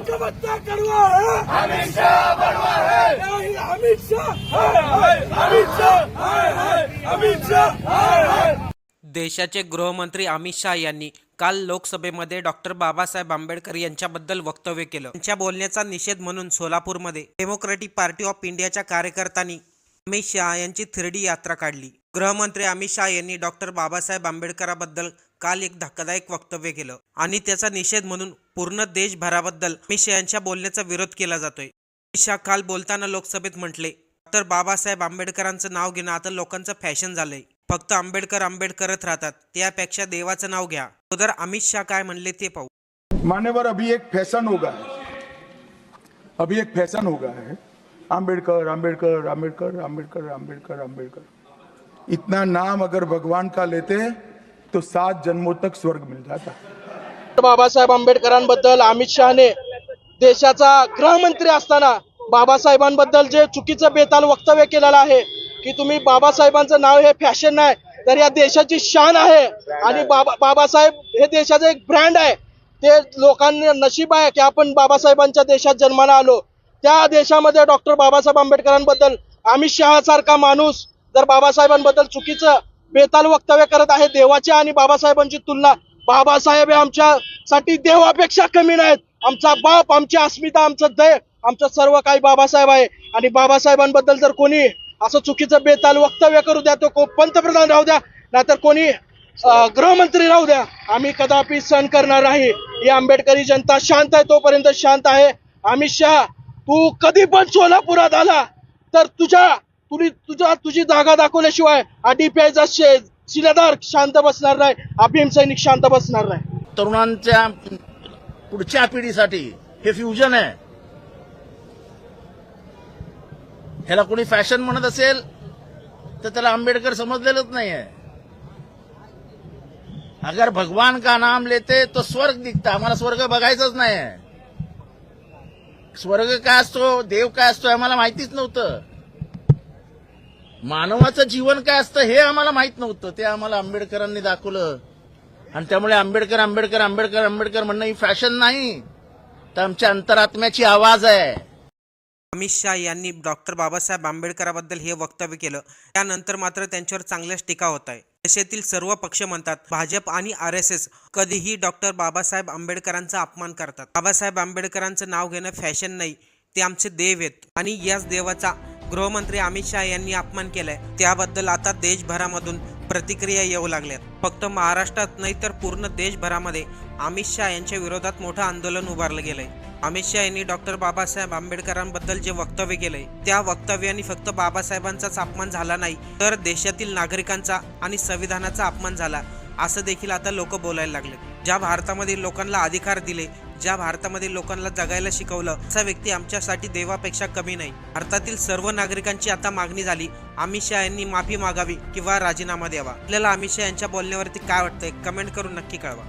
मुख्यमंत्री कड़वा है? अमित शाह बड़वा है अमित शाह अमित शाह अमित शाह देशाचे गृहमंत्री अमित शाह यांनी काल लोकसभेमध्ये डॉक्टर बाबासाहेब आंबेडकर यांच्याबद्दल वक्तव्य केलं. त्यांच्या बोलण्याचा निषेध म्हणून सोलापूरमध्ये डेमोक्रेटिक पार्टी ऑफ इंडियाच्या कार्यकर्त्यांनी अमित शहा यांची थिरडी यात्रा काढली. गृहमंत्री अमित शहा यांनी डॉक्टर बाबासाहेब आंबेडकराबद्दल काल एक धक्कादायक वक्तव्य केलं आणि त्याचा निषेध म्हणून पूर्ण देशभराबद्दल अमित शहा यांच्या बोलण्याचा विरोध केला जातोय. अमित शाह काल बोलताना लोकसभेत म्हटले डॉक्टर बाबासाहेब आंबेडकरांचं नाव घेणं आता लोकांचं फॅशन झालंय. फक्त आंबेडकर आंबेडकरच राहतात. त्यापेक्षा देवाचं नाव घ्या. अगोदर अमित शाह काय म्हणले ते पाहू. मान्यवर अभी एक फॅशन होगा. अभी एक फॅशन होगा आंबेडकर है आंबेडकर आंबेडकर आंबेडकर आंबेडकर. इतना नाम अगर भगवान का लेते तो सात जन्मों तक स्वर्ग मिल जाता। बाबासाहेब आंबेडकरांबद्दल अमित शहाने देशाचा गृहमंत्री असताना बाबासाहेबांबद्दल जे चुकीचं बेताल वक्तव्य केलेलं आहे की तुम्ही बाबासाहेबांचं नाव हे फॅशन नाही तर या देशाची शान आहे. आणि बाबा बाबासाहेब हे देशाचं एक ब्रँड आहे. ते लोकांनी नशीब आहे की आपण बाबासाहेबांच्या देशात जन्माला आलो. त्या देशामध्ये डॉक्टर बाबासाहेब आंबेडकरांबद्दल अमित शहा सारखा माणूस जर बाबासाहेबांबद्दल चुकीचं बेताल वक्तव्य करत आहे देवाच्या आणि बाबासाहेबांची तुलना बाबासाहेब हे आमच्यासाठी देवापेक्षा कमी नाहीत. आमचा बाप आमची अस्मिता आमचं दय आमचं सर्व काही बाबासाहेब आहे. आणि बाबासाहेबांबद्दल जर कोणी असं चुकीचं बेताल वक्तव्य करू द्या तो पंतप्रधान राहू द्या नाहीतर कोणी गृहमंत्री राहू द्या. आम्ही कदापि सहन करणार नाही. ही आंबेडकरी जनता शांत आहे तोपर्यंत शांत आहे. अमित शहा तू कधी पण सोलापुरात आला तर तुझ्या तुझी तुझ्या तुझी जागा दाखवल्याशिवाय आडीपीआयचा शिलेदार शांत बसणार नाही. अभीम सैनिक शांत बसणार नाही. तरुणांच्या पुढच्या पिढीसाठी हे फ्युजन आहे. ह्याला कोणी फॅशन म्हणत असेल तर त्याला आंबेडकर समजलेलंच नाहीये. अगर भगवान का नाम लेते तो स्वर्ग दिखता. आम्हाला स्वर्ग बघायचंच नाही स्वर्ग काय असतो देव काय असतो आम्हाला माहितीच नव्हतं. मानवाचं जीवन काय असतं हे आम्हाला माहीत नव्हतं. ते आम्हाला आंबेडकरांनी दाखवलं. आणि त्यामुळे आंबेडकर आंबेडकर आंबेडकर आंबेडकर म्हणणं ही फॅशन नाही. तर आमच्या अंतरात्म्याची आवाज आहे. अमित शाह यांनी डॉक्टर बाबासाहेब आंबेडकराबद्दल हे वक्तव्य केलं. त्यानंतर मात्र त्यांच्यावर चांगल्याच टीका होत आहे. देशातील सर्व पक्ष म्हणतात भाजप आणि आर एस एस कधीही डॉक्टर बाबासाहेब आंबेडकरांचा अपमान करतात. बाबासाहेब आंबेडकरांचं नाव घेणं फॅशन नाही ते आमचे देव आहेत. आणि याच देवाचा गृहमंत्री अमित शहा यांनी अपमान केलाय. त्याबद्दल आता देशभरामधून प्रतिक्रिया येऊ लागल्यात. फक्त महाराष्ट्रात नाही तर पूर्ण देशभरामध्ये अमित शहा यांच्या विरोधात मोठं आंदोलन उभारलं गेलंय. अमित शहा यांनी डॉक्टर बाबासाहेब आंबेडकरांबद्दल जे वक्तव्य केलंय त्या वक्तव्याने फक्त बाबासाहेबांचाच अपमान झाला नाही तर देशातील नागरिकांचा आणि संविधानाचा अपमान झाला असं देखील आता लोक बोलायला लागले ज्या भारतामध्ये लोकांना अधिकार दिले ज्या भारतामध्ये लोकांना जगायला शिकवलं असा व्यक्ती आमच्यासाठी देवापेक्षा कमी नाही. भारतातील सर्व नागरिकांची आता मागणी झाली अमित शहा यांनी माफी मागावी किंवा राजीनामा द्यावा. आपल्याला अमित शहा यांच्या बोलण्यावरती काय वाटतंय कमेंट करून नक्की कळवा.